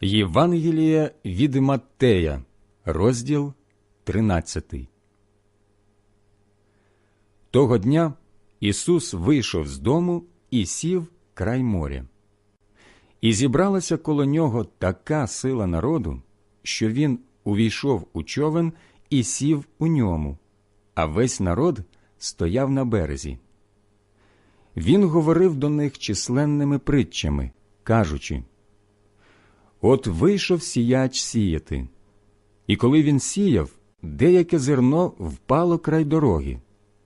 Євангелія від Маттея, розділ 13. Того дня Ісус вийшов з дому і сів край моря. І зібралася коло нього така сила народу, що він увійшов у човен і сів у ньому, а весь народ стояв на березі. Він говорив до них численними притчами, кажучи От вийшов сіяч сіяти, і коли він сіяв, деяке зерно впало край дороги,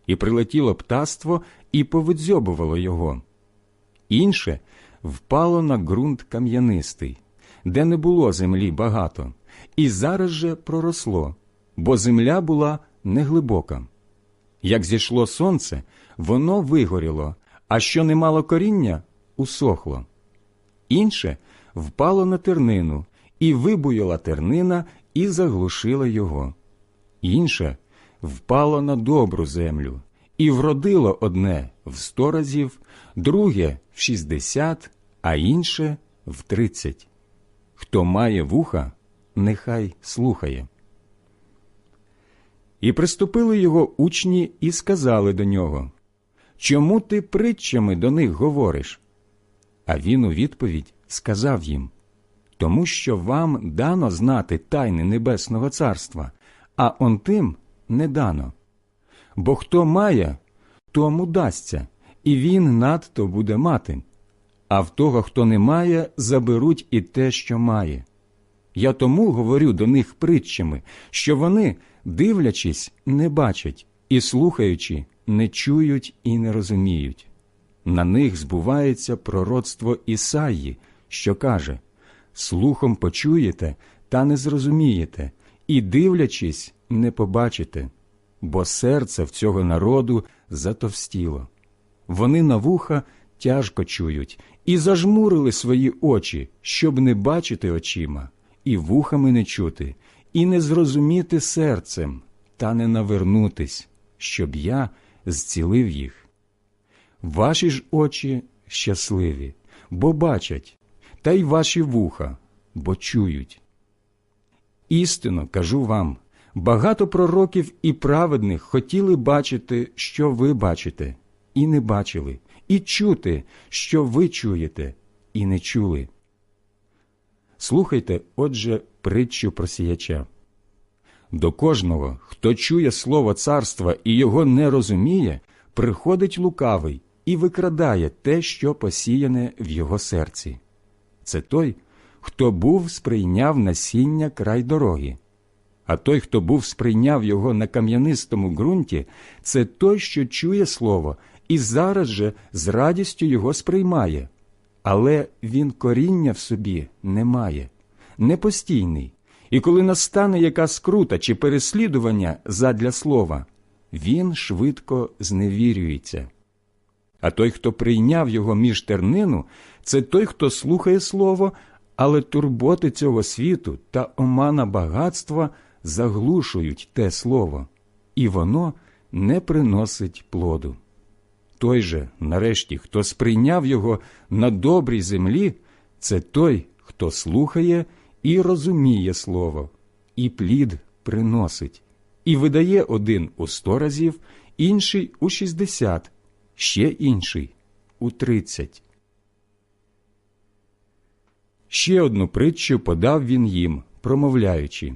і прилетіло птаство і повидзьобувало його. Інше впало на ґрунт кам'янистий, де не було землі багато, і зараз же проросло, бо земля була неглибока. Як зійшло сонце, воно вигоріло, а що не мало коріння, усохло. Інше впало на тернину, і вибуяла тернина і заглушила його. Інше впало на добру землю, і вродило одне в сто разів, друге в шістдесят, а інше в тридцять. Хто має вуха, нехай слухає. І приступили його учні і сказали до нього Чому ти притчами до них говориш? А він у відповідь сказав їм Тому що вам дано знати тайни Небесного Царства, а он тим не дано. Бо хто має, тому дасться, і він надто буде мати, а в того, хто не має, заберуть і те, що має. Я тому говорю до них притчами, що вони, дивлячись, не бачать, і слухаючи, не чують і не розуміють. На них збувається пророцтво Ісаї, що каже Слухом почуєте, та не зрозумієте, і, дивлячись, не побачите, бо серце в цього народу затовстіло. Вони на вуха тяжко чують і зажмурили свої очі, щоб не бачити очима, і вухами не чути, і не зрозуміти серцем, та не навернутись, щоб я зцілив їх. Ваші ж очі щасливі, бо бачать, та й ваші вуха, бо чують. Істинно кажу вам багато пророків і праведних хотіли бачити, що ви бачите, і не бачили, і чути, що ви чуєте, і не чули. Слухайте, отже, притчу про сіяча. До кожного, хто чує слово царства і його не розуміє, приходить лукавий і викрадає те, що посіяне в його серці. Це той, хто був сприйняв насіння край дороги. А той, хто був сприйняв його на кам'янистому ґрунті, це той, що чує слово, і зараз же з радістю його сприймає. Але він коріння в собі не має, непостійний, і коли настане яка скрута чи переслідування задля слова, він швидко зневірюється. А той, хто прийняв його між тернину, це той, хто слухає слово, але турботи цього світу та омана багатства заглушують те слово, і воно не приносить плоду. Той же, нарешті, хто сприйняв його на добрій землі, це той, хто слухає і розуміє слово, і плід приносить, і видає один у сто разів, інший у шістдесят, ще інший у тридцять. Ще одну притчу подав він їм, промовляючи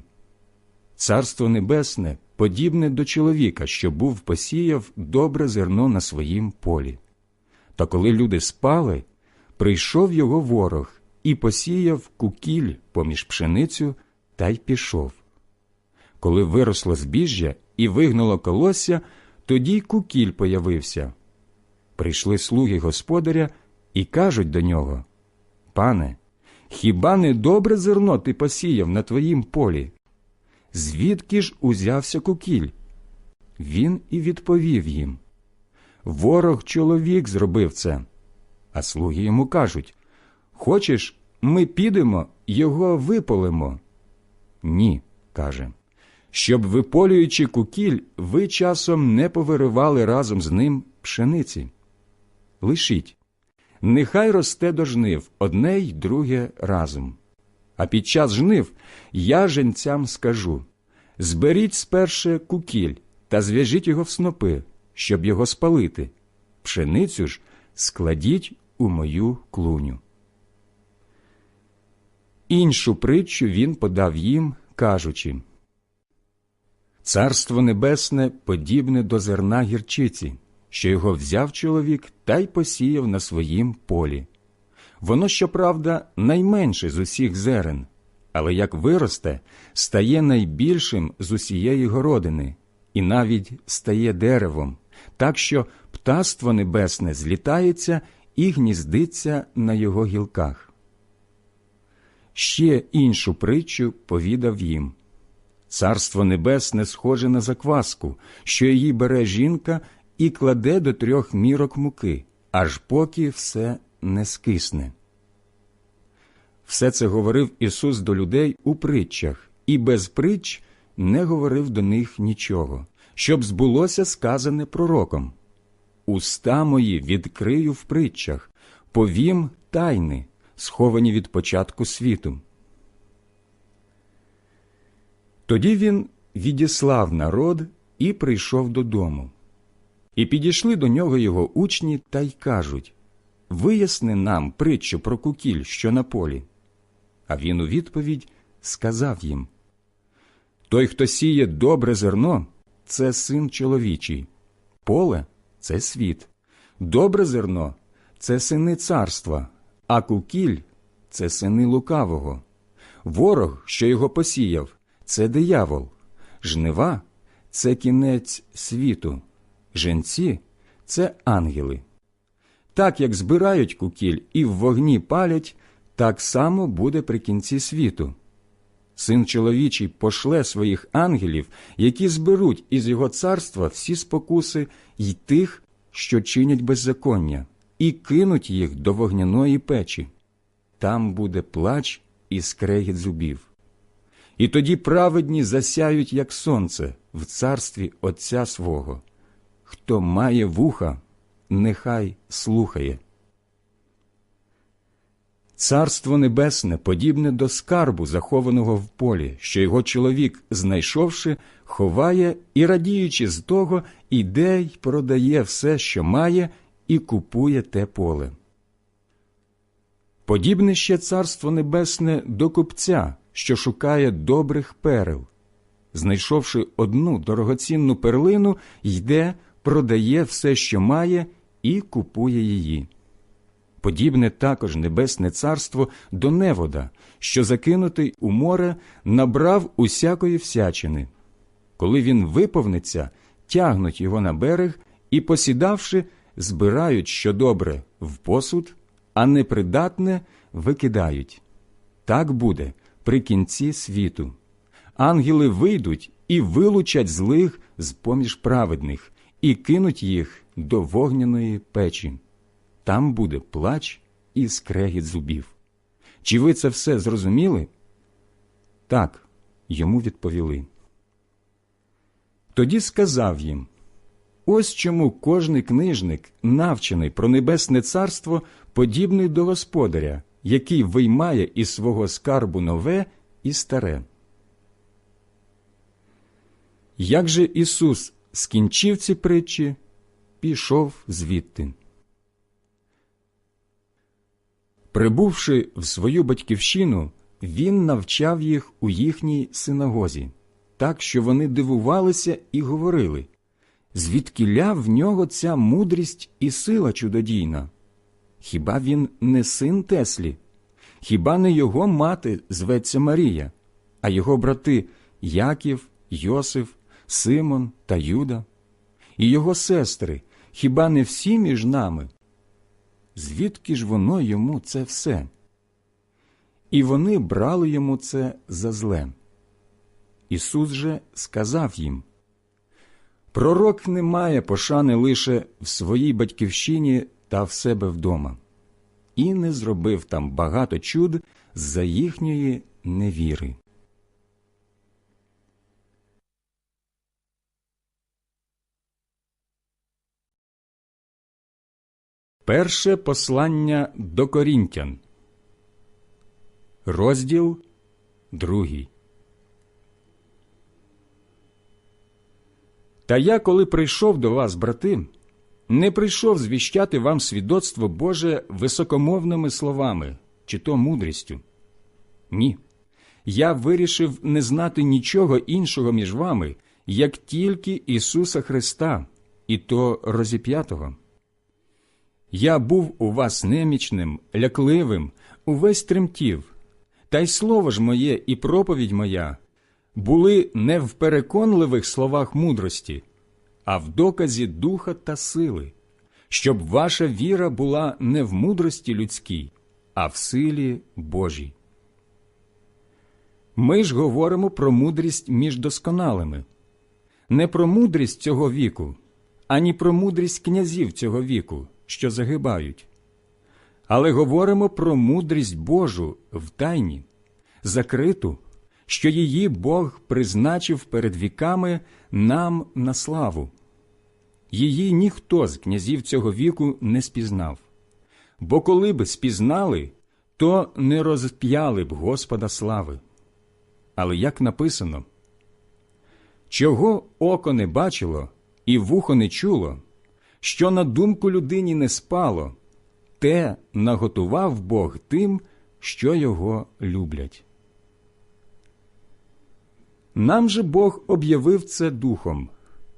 Царство Небесне подібне до чоловіка, що був посіяв добре зерно на своїм полі. Та коли люди спали, прийшов його ворог і посіяв кукіль поміж пшеницю та й пішов. Коли виросло збіжжя і вигнуло колосся, тоді кукіль появився. Прийшли слуги господаря і кажуть до нього Пане, хіба не добре зерно ти посіяв на твоїм полі? Звідки ж узявся кукіль? Він і відповів їм Ворог чоловік зробив це. А слуги йому кажуть Хочеш, ми підемо, його виполимо? Ні, каже. Щоб, виполюючи кукіль, ви часом не повиривали разом з ним пшениці. Лишіть, нехай росте до жнив одне й друге разом. А під час жнив я женцям скажу зберіть сперше кукіль та зв'яжіть його в снопи, щоб його спалити. Пшеницю ж складіть у мою клуню. Іншу притчу він подав їм, кажучи Царство небесне подібне до зерна гірчиці, що його взяв чоловік та й посіяв на своїм полі. Воно, щоправда, найменше з усіх зерен, але як виросте, стає найбільшим з усієї городини, і навіть стає деревом, так що птаство небесне злітається і гніздиться на його гілках. Ще іншу притчу повідав їм. Царство небесне схоже на закваску, що її бере жінка і кладе до трьох мірок муки, аж поки все не скисне. Все це говорив Ісус до людей у притчах, і без притч не говорив до них нічого, щоб збулося сказане пророком. Уста мої відкрию в притчах, повім тайни, сховані від початку світу. Тоді він відіслав народ і прийшов додому. І підійшли до нього його учні та й кажуть Виясни нам притчу про кукіль, що на полі. А він у відповідь сказав їм Той, хто сіє добре зерно, це син чоловічий, поле це світ, добре зерно це сини царства, а кукіль це сини лукавого. Ворог, що його посіяв, це диявол, жнива це кінець світу, женці це ангели. Так як збирають кукіль і в вогні палять, так само буде при кінці світу. Син чоловічий пошле своїх ангелів, які зберуть із його царства всі спокуси й тих, що чинять беззаконня, і кинуть їх до вогняної печі. Там буде плач і скрегіт зубів. І тоді праведні засяють, як сонце, в царстві Отця свого. Хто має вуха, нехай слухає. Царство небесне подібне до скарбу, захованого в полі, що його чоловік, знайшовши, ховає і, радіючи з того, іде й продає все, що має, і купує те поле. Подібне ще царство небесне до купця, що шукає добрих перел. Знайшовши одну дорогоцінну перлину, йде, продає все, що має, і купує її. Подібне також небесне царство до невода, що закинутий у море набрав усякої всячини. Коли він виповниться, тягнуть його на берег і, посідавши, збирають що добре в посуд, а непридатне викидають. Так буде при кінці світу. Ангели вийдуть і вилучать злих з поміж праведних, і кинуть їх до вогняної печі. Там буде плач і скрегіт зубів. Чи ви це все зрозуміли? Так, йому відповіли. Тоді сказав їм Ось чому кожний книжник, навчений про небесне царство, подібний до господаря, який виймає із свого скарбу нове і старе. Як же Ісус скінчив ці притчі, пішов звідти. Прибувши в свою батьківщину, він навчав їх у їхній синагозі, так що вони дивувалися і говорили звідкіля в нього ця мудрість і сила чудодійна? Хіба він не син Теслі? Хіба не його мати зветься Марія, а його брати Яків, Йосиф, Симон та Юда? І його сестри, хіба не всі між нами? Звідки ж воно йому це все? І вони брали йому це за зле. Ісус же сказав їм Пророк не має пошани лише в своїй батьківщині та в себе вдома, і не зробив там багато чуд за їхньої невіри. Перше послання до Корінтян, розділ другий. Та я, коли прийшов до вас, брати, не прийшов звіщати вам свідоцтво Боже високомовними словами чи то мудрістю. Ні. Я вирішив не знати нічого іншого між вами, як тільки Ісуса Христа, і то розіп'ятого. Я був у вас немічним, лякливим, увесь тремтів, та й слово ж моє і проповідь моя були не в переконливих словах мудрості, а в доказі духа та сили, щоб ваша віра була не в мудрості людській, а в силі Божій. Ми ж говоримо про мудрість між досконалими, не про мудрість цього віку, ані про мудрість князів цього віку, що загибають, але говоримо про мудрість Божу в тайні, закриту, що її Бог призначив перед віками нам на славу. Її ніхто з князів цього віку не спізнав, бо коли б спізнали, то не розп'яли б Господа слави. Але як написано, чого око не бачило і вухо не чуло, що на думку людині не спало, те наготував Бог тим, що його люблять. Нам же Бог об'явив це духом,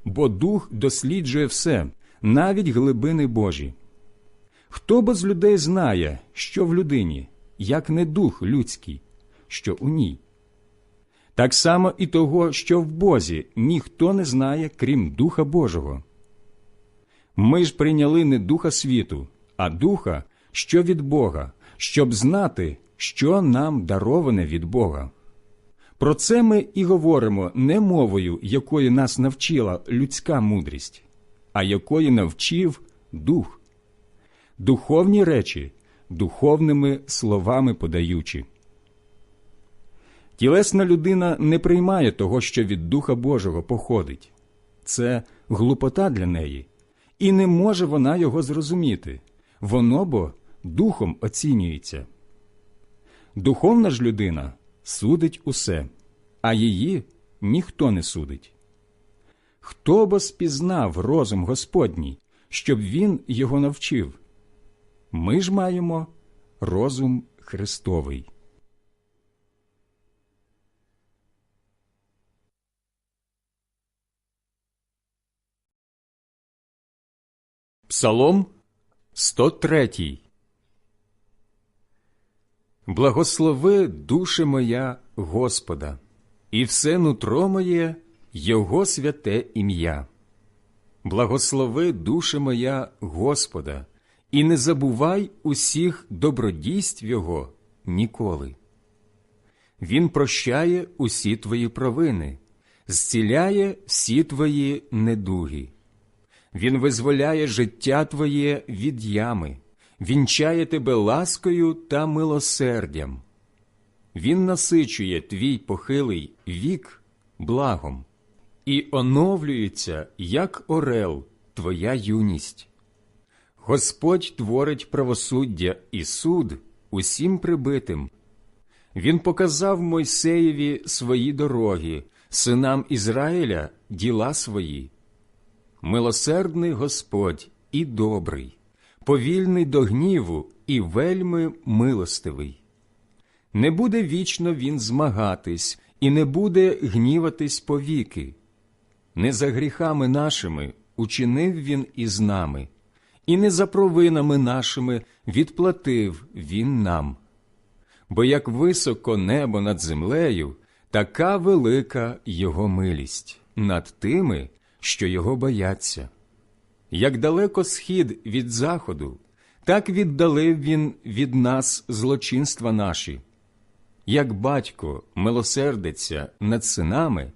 бо дух досліджує все, навіть глибини Божі. Хто бо з людей знає, що в людині, як не дух людський, що у ній? Так само і того, що в Бозі ніхто не знає, крім Духа Божого. Ми ж прийняли не духа світу, а духа, що від Бога, щоб знати, що нам дароване від Бога. Про це ми і говоримо не мовою, якої нас навчила людська мудрість, а якої навчив дух, духовні речі, духовними словами подаючи. Тілесна людина не приймає того, що від Духа Божого походить. Це глупота для неї, і не може вона його зрозуміти. Воно бо духом оцінюється. Духовна ж людина судить усе, а її ніхто не судить. Хто бо спізнав розум Господній, щоб він його навчив? Ми ж маємо розум Христовий. Псалом 103 Благослови душе моя Господа, і все нутро моє Його святе ім'я. Благослови душе моя Господа, і не забувай усіх добродійств Його ніколи. Він прощає усі твої провини, зціляє всі твої недуги. Він визволяє життя твоє від ями, вінчає тебе ласкою та милосердям. Він насичує твій похилий вік благом, і оновлюється, як орел, твоя юність. Господь творить правосуддя і суд усім прибитим. Він показав Мойсеєві свої дороги, синам Ізраїля діла свої милосердний Господь і добрий, повільний до гніву і вельми милостивий. Не буде вічно він змагатись і не буде гніватись повіки. Не за гріхами нашими учинив він із нами, і не за провинами нашими відплатив він нам. Бо як високо небо над землею, така велика його милість над тими, що його бояться. Як далеко схід від заходу, так віддалив він від нас злочинства наші. Як батько милосердиться над синами,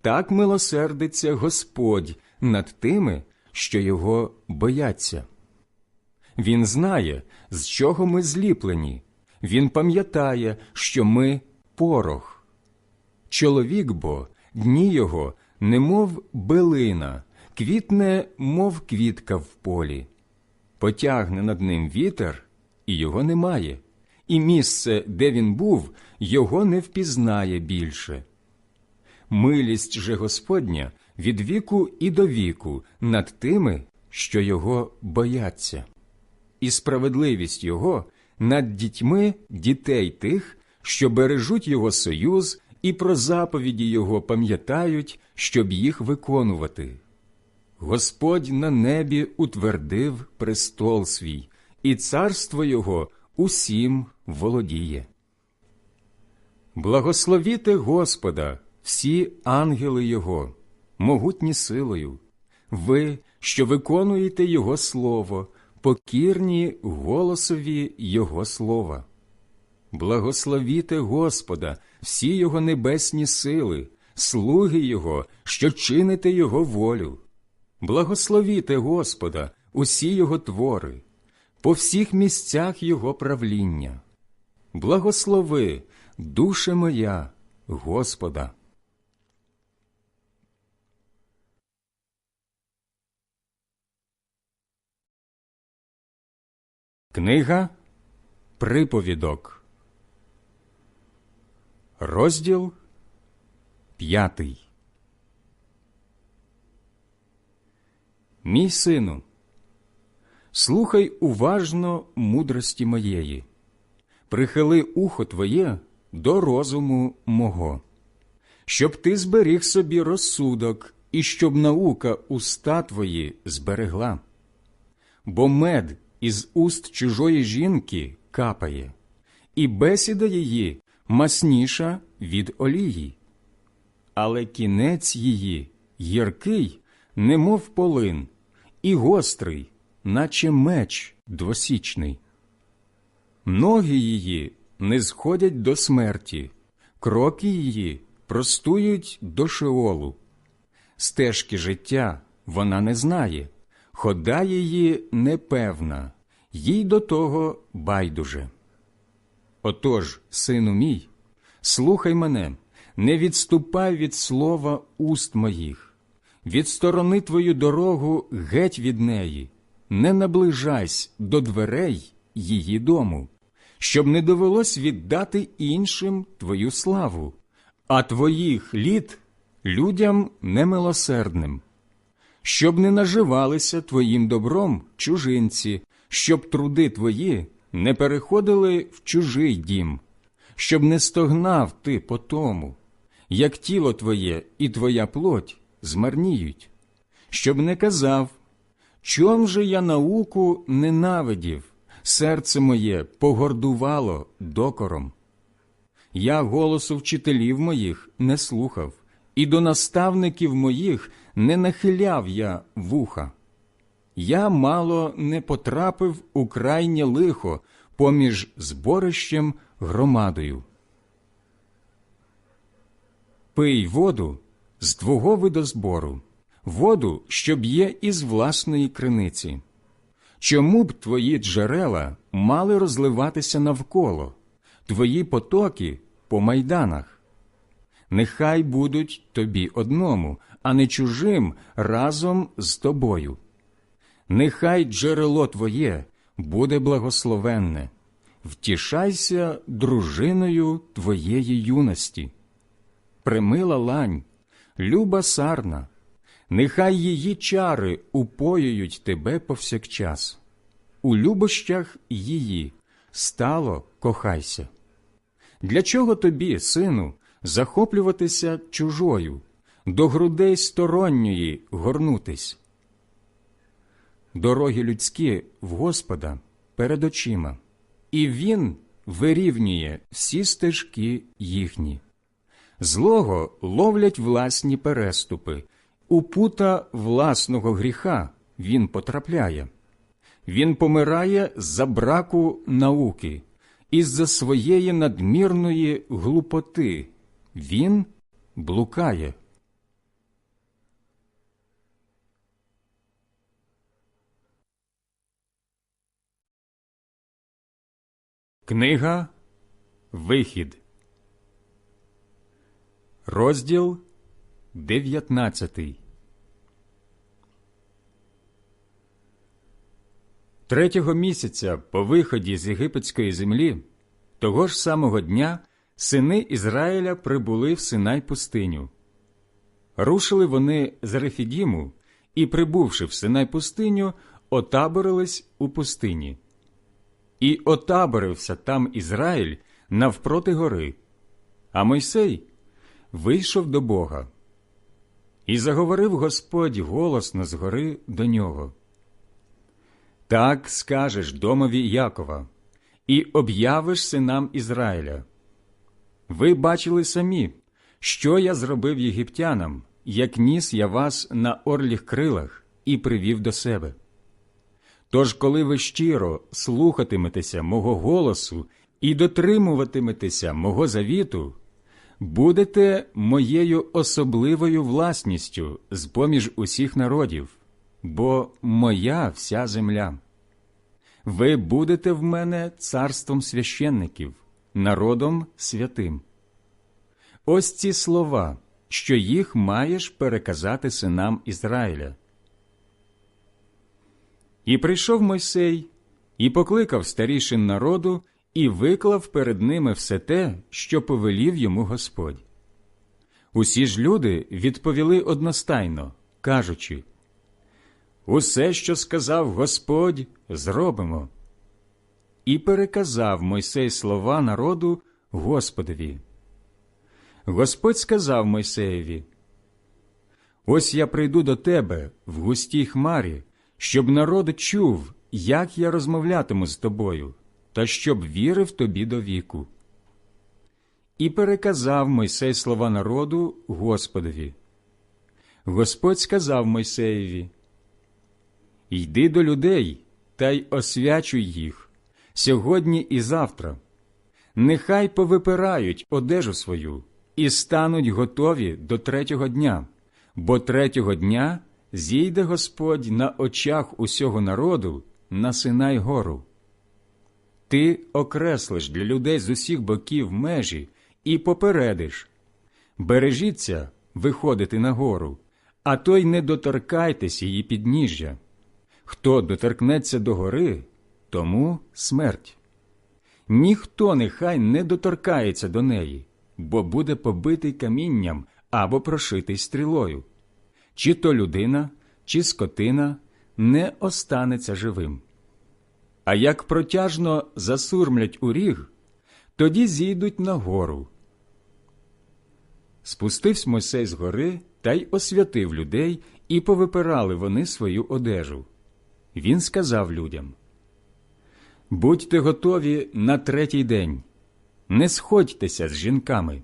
так милосердиться Господь над тими, що його бояться. Він знає, з чого ми зліплені, він пам'ятає, що ми порох. Чоловік бо дні його немов билина, квітне, мов квітка в полі. Потягне над ним вітер, і його немає, і місце, де він був, його не впізнає більше. Милість же Господня від віку і до віку над тими, що його бояться, і справедливість його над дітьми дітей тих, що бережуть його союз і про заповіді його пам'ятають, щоб їх виконувати. Господь на небі утвердив престол свій, і царство його усім володіє. Благословіте Господа, всі ангели Його, могутні силою, ви, що виконуєте Його Слово, покірні голосові Його слова. Благословіте Господа, всі Його небесні сили, слуги Його, що чините Його волю. Благословіте Господа, усі Його твори, по всіх місцях Його правління. Благослови, душе моя, Господа. Книга Приповідок, розділ п'ятий. Мій сину, слухай уважно мудрості моєї, прихили ухо твоє до розуму мого, щоб ти зберіг собі розсудок і щоб наука уста твої зберегла. Бо мед із уст чужої жінки капає, і бесіда її масніша від олії, але кінець її гіркий, немов полин, і гострий, наче меч двосічний. Ноги її не сходять до смерті, кроки її простують до шеолу. Стежки життя вона не знає, хода її непевна, їй до того байдуже. Отож, сину мій, слухай мене, не відступай від слова уст моїх, відсторони твою дорогу геть від неї, не наближайся до дверей її дому, щоб не довелось віддати іншим твою славу, а твоїх літ людям немилосердним, щоб не наживалися твоїм добром чужинці, щоб труди твої не переходили в чужий дім, щоб не стогнав ти по тому, як тіло твоє і твоя плоть змарніють, щоб не казав, чом же я науку ненавидів, серце моє погордувало докором. Я голосу вчителів моїх не слухав, і до наставників моїх не нахиляв я вуха. Я мало не потрапив у крайнє лихо поміж зборищем громадою. Пий воду з твого видозбору, воду, що б'є із власної криниці. Чому б твої джерела мали розливатися навколо, твої потоки по майданах? Нехай будуть тобі одному, а не чужим разом з тобою. Нехай джерело твоє буде благословенне, втішайся дружиною твоєї юності. Примила лань, люба сарна, нехай її чари упоюють тебе повсякчас. У любощах її стало кохайся. Для чого тобі, сину, захоплюватися чужою, до грудей сторонньої горнутись? Дороги людські в Господа перед очима, і Він вирівнює всі стежки їхні. Злого ловлять власні переступи, у пута власного гріха він потрапляє. Він помирає за браку науки, із-за своєї надмірної глупоти. Він блукає. Книга Вихід, розділ 19 Третього місяця по виході з єгипетської землі Того ж самого дня сини Ізраїля прибули в Синай пустиню. Рушили вони з Рефідіму і, прибувши в Синай пустиню, отаборились у пустині. І отаборився там Ізраїль навпроти гори, а Мойсей вийшов до Бога. І заговорив Господь голосно з гори до нього. Так скажеш домові Якова, і об'явиш синам Ізраїля. Ви бачили самі, що я зробив єгиптянам, як ніс я вас на орліх крилах і привів до себе. Тож, коли ви щиро слухатиметеся мого голосу і дотримуватиметеся мого завіту, будете моєю особливою власністю з поміж усіх народів, бо моя вся земля. Ви будете в мене царством священників, народом святим. Ось ці слова, що їх маєш переказати синам Ізраїля. І прийшов Мойсей, і покликав старішин народу, і виклав перед ними все те, що повелів йому Господь. Усі ж люди відповіли одностайно, кажучи Усе, що сказав Господь, зробимо. І переказав Мойсей слова народу Господові. Господь сказав Мойсеєві: Ось я прийду до тебе в густій хмарі, щоб народ чув, як я розмовлятиму з тобою, та щоб вірив тобі до віку. І переказав Мойсей слова народу Господові. Господь сказав Мойсеєві: Йди до людей та й освячуй їх сьогодні і завтра. Нехай повипирають одежу свою і стануть готові до третього дня, бо третього дня зійде Господь на очах усього народу на Синай гору. Ти окреслиш для людей з усіх боків межі і попередиш бережіться виходити на гору, а то й не доторкайтесь її підніжжя. Хто доторкнеться до гори, тому смерть. Ніхто нехай не доторкається до неї, бо буде побитий камінням або прошитий стрілою. Чи то людина, чи скотина не останеться живим. А як протяжно засурмлять у ріг, тоді зійдуть на гору. Спустився Мойсей з гори та й освятив людей, і повипирали вони свою одежу. Він сказав людям Будьте готові на третій день, не сходьтеся з жінками.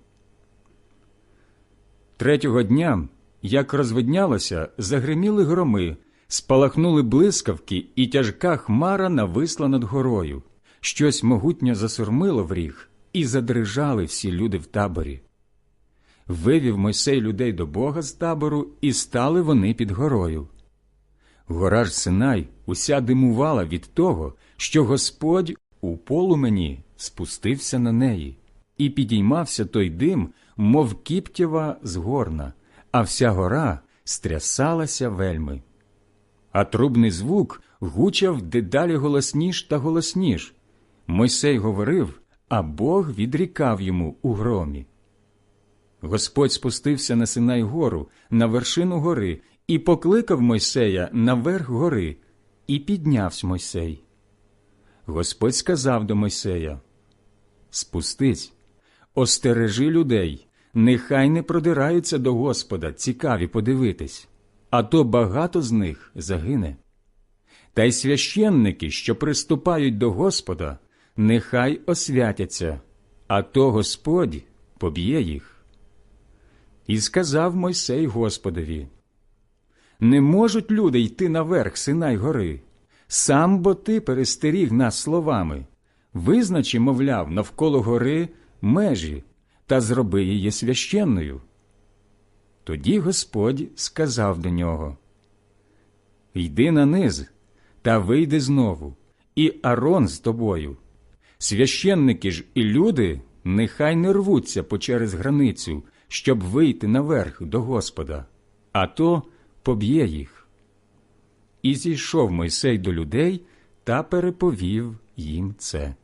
Третього дня, як розвиднялося, загриміли громи, спалахнули блискавки, і тяжка хмара нависла над горою. Щось могутньо засурмило в ріг, і задрижали всі люди в таборі. Вивів Мойсей людей до Бога з табору, і стали вони під горою. Гора ж Синай уся димувала від того, що Господь у полумені спустився на неї, і підіймався той дим, мов кіптєва з горна, а вся гора стрясалася вельми. А трубний звук гучав дедалі голосніш та голосніш. Мойсей говорив, а Бог відрікав йому у громі. Господь спустився на Синай гору, на вершину гори, і покликав Мойсея наверх гори, і піднявся Мойсей. Господь сказав до Мойсея Спустись, остережи людей, нехай не продираються до Господа, цікаві подивитись, а то багато з них загине. Та й священники, що приступають до Господа, нехай освятяться, а то Господь поб'є їх. І сказав Мойсей Господові Не можуть люди йти наверх Синай гори, сам бо ти перестеріг нас словами. Визначи, мовляв, навколо гори межі та зроби її священною. Тоді Господь сказав до нього Йди на низ та вийди знову, і Арон з тобою. Священники ж і люди нехай не рвуться через границю, щоб вийти наверх до Господа, а то поб'є їх. І зійшов Мойсей до людей та переповів їм це.